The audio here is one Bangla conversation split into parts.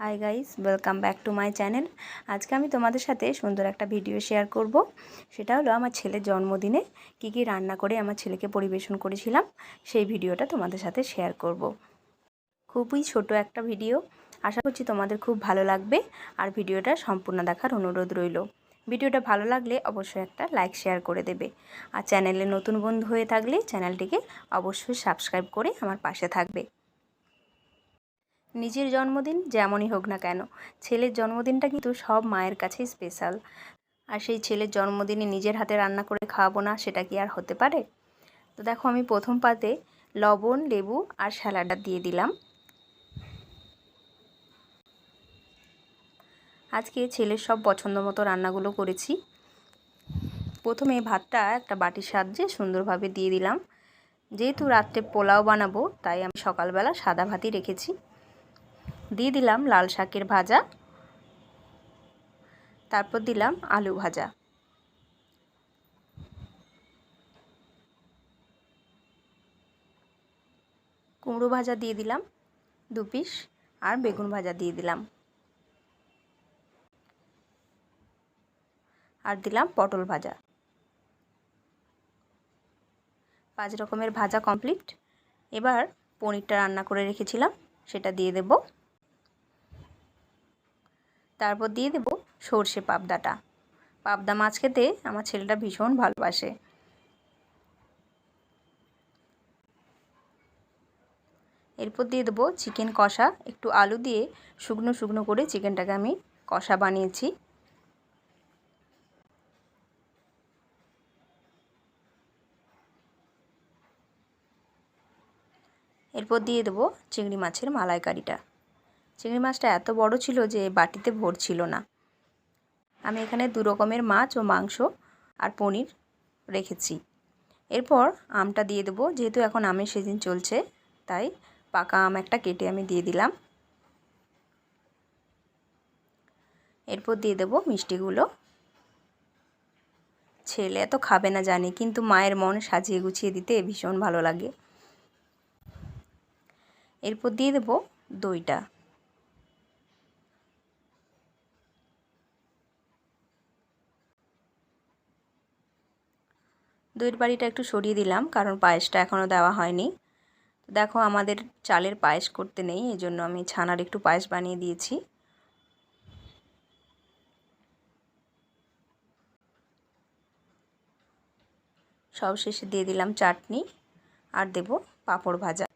Hi guys welcome back to my channel আজকে আমি তোমাদের সাথে সুন্দর একটা ভিডিও শেয়ার করব। সেটা হলো আমার ছেলের জন্মদিনে কি কি রান্না করে আমার ছেলেকে পরিবেশন করেছিলাম, সেই ভিডিওটা তোমাদের সাথে শেয়ার করব। খুবই ছোট একটা ভিডিও আশা করছি তোমাদের খুব ভালো লাগবে আর ভিডিওটা সম্পূর্ণ দেখার অনুরোধ রইল। ভিডিওটা ভালো লাগলে অবশ্যই একটা লাইক শেয়ার করে দেবে। আর চ্যানেলে নতুন বন্ধু হয়ে থাকলে চ্যানেলটিকে অবশ্যই সাবস্ক্রাইব করে আমার পাশে থাকবে। নিজের জন্মদিন যেমনই হোক না কেন, ছেলের জন্মদিনটা কিন্তু সব মায়ের কাছেই স্পেশাল আর সেই ছেলের জন্মদিনে নিজের হাতে রান্না করে খাওয়াবো না, সেটা কি আর হতে পারে? তো দেখো আমি প্রথম পাতে লবণ, লেবু আর স্যালাডটা দিয়ে দিলাম। আজকে ছেলের সব পছন্দ মতো রান্নাগুলো করেছি। প্রথমে ভাতটা একটা বাটির সাহায্যে সুন্দরভাবে দিয়ে দিলাম। যেহেতু রাত্রে পোলাও বানাবো, তাই আমি সকালবেলা সাদা ভাতই রেখেছি। দিয়ে দিলাম লাল শাকের ভাজা। তারপর দিলাম আলু ভাজা। কুমড়ো ভাজা দিয়ে দিলাম দু পিস আর বেগুন ভাজা দিয়ে দিলাম। আর দিলাম পটল ভাজা। পাঁচ রকমের ভাজা কমপ্লিট। এবার পনিরটা রান্না করে রেখেছিলাম, সেটা দিয়ে দেব। তারপর দিয়ে দেব সর্ষে পাবদাটা। পাবদা মাছ খেতে আমার ছেলেটা ভীষণ ভালোবাসে। এরপর দিয়ে দেবো চিকেন কষা। একটু আলু দিয়ে শুকনো শুকনো করে চিকেনটাকে আমি কষা বানিয়েছি। এরপর দিয়ে দেবো চিংড়ি মাছের মালাইকারিটা। চিংড়ি মাছটা এত বড় ছিল যে বাটিতে ভরছিল না। আমি এখানে দু রকমের মাছ ও মাংস আর পনির রেখেছি। এরপর আমটা দিয়ে দেবো, যেহেতু এখন আমের সিজন চলছে, তাই পাকা আম একটা কেটে আমি দিয়ে দিলাম। এরপর দিয়ে দেবো মিষ্টিগুলো। ছেলে এত খাবে না জানি, কিন্তু মায়ের মন সাজিয়ে গুছিয়ে দিতে ভীষণ ভালো লাগে। এরপর দিয়ে দেব দইটা। দইয়ের বাড়িটা একটু সরিয়ে দিলাম, কারণ পায়েসটা এখনও দেওয়া হয়নি। দেখো, আমাদের চালের পায়েস করতে নেই, এই জন্য আমি ছানার একটু পায়েস বানিয়ে দিয়েছি। সব শেষে দিয়ে দিলাম চাটনি, আর দেব পাঁপড় ভাজা।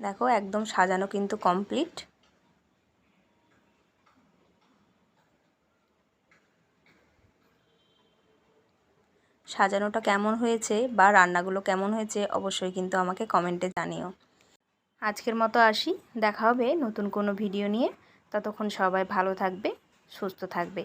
দেখো, একদম সাজানো কিন্তু কমপ্লিট। সাজানোটা কেমন হয়েছে বা রান্নাগুলো কেমন হয়েছে অবশ্যই কিন্তু আমাকে কমেন্টে জানিও। আজকের মতো আসি, দেখা হবে নতুন কোনো ভিডিও নিয়ে। ততক্ষণ সবাই ভালো থাকবে, সুস্থ থাকবে।